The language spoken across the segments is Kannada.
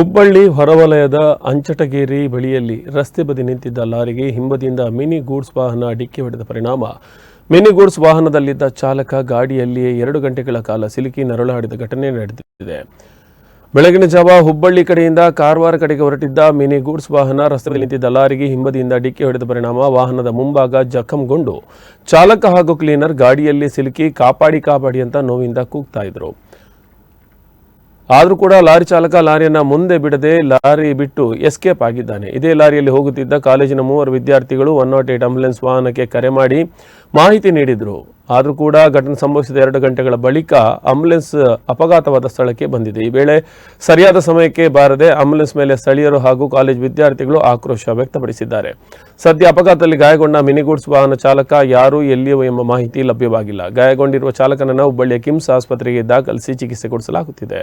ಹುಬ್ಬಳ್ಳಿ ಹೊರವಲಯದ ಅಂಚಟಗೇರಿ ಬಳಿಯಲ್ಲಿ ರಸ್ತೆ ಬದಿ ನಿಂತಿದ್ದ ಲಾರಿಗೆ ಹಿಂಬದಿಯಿಂದ ಮಿನಿ ಗೂಡ್ಸ್ ವಾಹನ ಡಿಕ್ಕಿ ಹೊಡೆದ ಪರಿಣಾಮ. ಮಿನಿ ಗೂಡ್ಸ್ ವಾಹನದಲ್ಲಿದ್ದ ಚಾಲಕ ಗಾಡಿಯಲ್ಲಿಯೇ ಎರಡು ಗಂಟೆಗಳ ಕಾಲ ಸಿಲುಕಿ ನರಳಾಡಿದ ಘಟನೆ ನಡೆದಿದೆ. ಬೆಳಗಿನ ಜಾವ ಹುಬ್ಬಳ್ಳಿ ಕಡೆಯಿಂದ ಕಾರವಾರ ಕಡೆಗೆ ಹೊರಟಿದ್ದ ಮಿನಿ ಗೂಡ್ಸ್ ವಾಹನ ರಸ್ತೆಯಲ್ಲಿ ನಿಂತಿದ್ದ ಲಾರಿಗೆ ಹಿಂಬದಿಯಿಂದ ಡಿಕ್ಕಿ ಹೊಡೆದ ಪರಿಣಾಮ. ವಾಹನದ ಮುಂಭಾಗ ಜಖಂಗೊಂಡು. ಚಾಲಕ ಹಾಗೂ ಕ್ಲೀನರ್ ಗಾಡಿಯಲ್ಲಿ ಸಿಲುಕಿ ಕಾಪಾಡಿ ಕಾಪಾಡಿ ಅಂತ ನೋವಿಂದ ಕೂಗ್ತಾ ಇದ್ರು. ಆದರೂ ಕೂಡ ಲಾರಿ ಚಾಲಕ ಲಾರಿಯನ್ನ ಮುಂದೆ ಬಿಡದೆ ಲಾರಿ ಬಿಟ್ಟು ಎಸ್ಕೇಪ್ ಆಗಿದ್ದಾನೆ. ಇದೇ ಲಾರಿಯಲ್ಲಿ ಹೋಗುತ್ತಿದ್ದ ಕಾಲೇಜಿನ ಮೂವರು ವಿದ್ಯಾರ್ಥಿಗಳು ಒನ್ ನಾಟ್ ಏಟ್ ಆಂಬುಲೆನ್ಸ್ ವಾಹನಕ್ಕೆ ಕರೆ ಮಾಡಿ ಮಾಹಿತಿ ನೀಡಿದರು. ಆದರೂ ಕೂಡ ಘಟನೆ ಸಂಭವಿಸಿದ ಎರಡು ಗಂಟೆಗಳ ಬಳಿಕ ಆಂಬುಲೆನ್ಸ್ ಅಪಘಾತವಾದ ಸ್ಥಳಕ್ಕೆ ಬಂದಿದೆ. ಈ ವೇಳೆ ಸರಿಯಾದ ಸಮಯಕ್ಕೆ ಬಾರದೆ ಆಂಬುಲೆನ್ಸ್ ಮೇಲೆ ಸ್ಥಳೀಯರು ಹಾಗೂ ಕಾಲೇಜ್ ವಿದ್ಯಾರ್ಥಿಗಳು ಆಕ್ರೋಶ ವ್ಯಕ್ತಪಡಿಸಿದ್ದಾರೆ. ಸದ್ಯ ಅಪಘಾತದಲ್ಲಿ ಗಾಯಗೊಂಡ ಮಿನಿಗೂಡ್ಸ್ ವಾಹನ ಚಾಲಕ ಯಾರು ಎಲ್ಲಿಯೋ ಎಂಬ ಮಾಹಿತಿ ಲಭ್ಯವಾಗಿಲ್ಲ. ಗಾಯಗೊಂಡಿರುವ ಚಾಲಕನನ್ನು ಹುಬ್ಬಳ್ಳಿಯ ಕಿಮ್ಸ್ ಆಸ್ಪತ್ರೆಗೆ ದಾಖಲಿಸಿ ಚಿಕಿತ್ಸೆ ಕೊಡಿಸಲಾಗುತ್ತಿದೆ.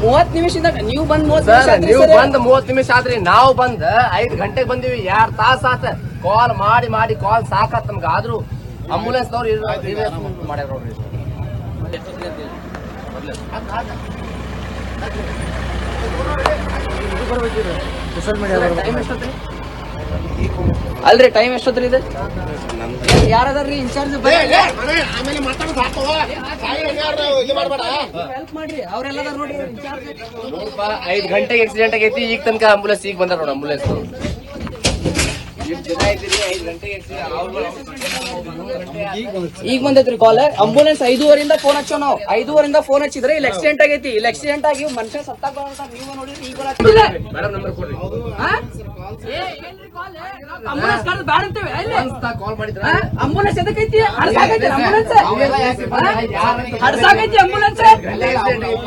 ಮೂವತ್ ನಿಮಿಷದಿಂದ ನೀವು ಬಂದ್ ಮೂವತ್ ನೀವು. ಬಂದ್ ಮೂವತ್ ನಿಮಿಷ ಆದ್ರಿ ನಾವು ಬಂದ್ ಐದ್ ಗಂಟೆಗೆ ಬಂದಿವಿ ಎರಡ್ ತಾಸ ಆತ ಕಾಲ್ ಮಾಡಿ ಮಾಡಿ ಕಾಲ್ ಸಾಕತ್ ನಮ್ಗ ಆದ್ರೂ ಆಂಬುಲೆನ್ಸ್ ದವ್ರು ಮಾಡ್ಯಾರ ನೋಡ್ರಿ ಟೈಮ್ ಎಷ್ಟೊತ್ತ್ರಿ? ಅಲ್ರಿ ಟೈಮ್ ಎಷ್ಟೊತ್ರಿ ಇದೆ? ಯಾರದಾರ್ರಿ ಇನ್ಚಾರ್ಜ್ ಮಾಡ್ರಿ ಅವ್ರೆಲ್ಲದಾರ ನೋಡ್ರಿ ಐದ್ ಗಂಟೆಗೆ ಆಕ್ಸಿಡೆಂಟ್ ಆಗೈತಿ ಈಗ ತನಕ ಆಂಬುಲೆನ್ಸ್ ಈಗ ಬಂದಾರ ನೋಡಿ ಆಂಬುಲೆನ್ಸ್ ಈಗ ಬಂದೈತ್ರಿ ಕಾಲ್ ಆಂಬುಲೆನ್ಸ್ ಐದೂವರಿಂದ ಫೋನ್ ಹಚ್ಚೋ ನಾವು. ಐದೂವರಿಂದ ಫೋನ್ ಹಚ್ಚಿದ್ರೆ ಇಲ್ಲಿ ಆಕ್ಸಿಡೆಂಟ್ ಆಗೈತಿ. ಇಲ್ಲಿ ಆಕ್ಸಿಡೆಂಟ್ ಆಗಿ ಮನುಷ್ಯ ಸತ್ತಾಗ ನೀವು ನೋಡಿ ಈಗ ambulance ಎದಕ್ಕೈತಿ ಹಡ್ಸಾಕೈತಿ ಅಂಬುಲೆನ್ಸ್ ಅವೆಲ್ಲ ಯಾಕೆ